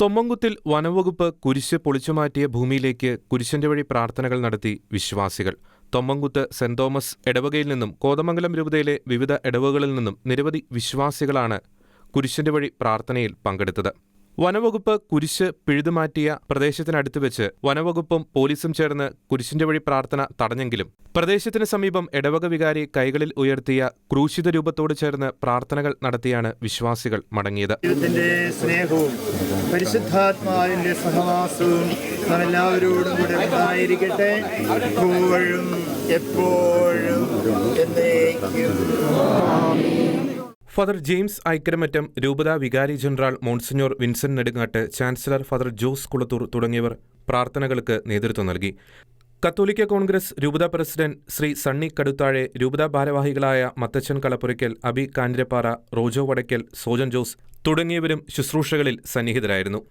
തൊമ്മങ്കുത്തിൽ വനംവകുപ്പ് കുരിശ് പൊളിച്ചുമാറ്റിയ ഭൂമിയിലേക്ക് കുരിശന്റെ വഴി പ്രാർത്ഥനകൾ നടത്തി വിശ്വാസികൾ. തൊമ്മങ്കുത്ത് സെന്റ് തോമസ് ഇടവകയിൽ നിന്നും കോതമംഗലം രൂപതയിലെ വിവിധ ഇടവകകളിൽ നിന്നും നിരവധി വിശ്വാസികളാണ് കുരിശന്റെ വഴി പ്രാർത്ഥനയിൽ പങ്കെടുത്തത്. വനവകുപ്പ് കുരിശ് പിഴുതുമാറ്റിയ പ്രദേശത്തിനടുത്ത് വെച്ച് വനവകുപ്പും പോലീസും ചേർന്ന് കുരിശിന്റെ വഴി പ്രാർത്ഥന തടഞ്ഞെങ്കിലും പ്രദേശത്തിന് സമീപം ഇടവക വികാരി കൈകളിൽ ഉയർത്തിയ ക്രൂശിത രൂപത്തോട് ചേർന്ന് പ്രാർത്ഥനകൾ നടത്തിയാണ് വിശ്വാസികൾ മടങ്ങിയത്. സ്നേഹവും പരിശുദ്ധാത്മാവിന്റെ സഹവാസവും എല്ലാവരോടും കൂടെ ഉണ്ടായിരിക്കട്ടെ. എപ്പോഴും എന്നേക്കും. ഫാദർ ജെയിംസ് ഐക്കരമറ്റം രൂപത വികാരി general monsignor Vinson Nedungatt chancellor father Jose Kulathur തുടങ്ങിയവർ പ്രാർത്ഥനകൾക്ക് നേതൃത്വം നൽകി. കത്തോലിക്ക കോൺഗ്രസ് രൂപത പ്രസിഡന്റ് ശ്രീ സണ്ണി കടുത്താഴെ രൂപത ഭാരവാഹികളായ മത്തച്ചൻ കളപ്പുരയ്ക്കൽ അബി കാഞ്ഞിരപ്പാറ റോജോ വടയ്ക്കൽ സോജൻ ജോസ് തുടങ്ങിയവരും ശുശ്രൂഷകളിൽ സന്നിഹിതരായിരുന്നു.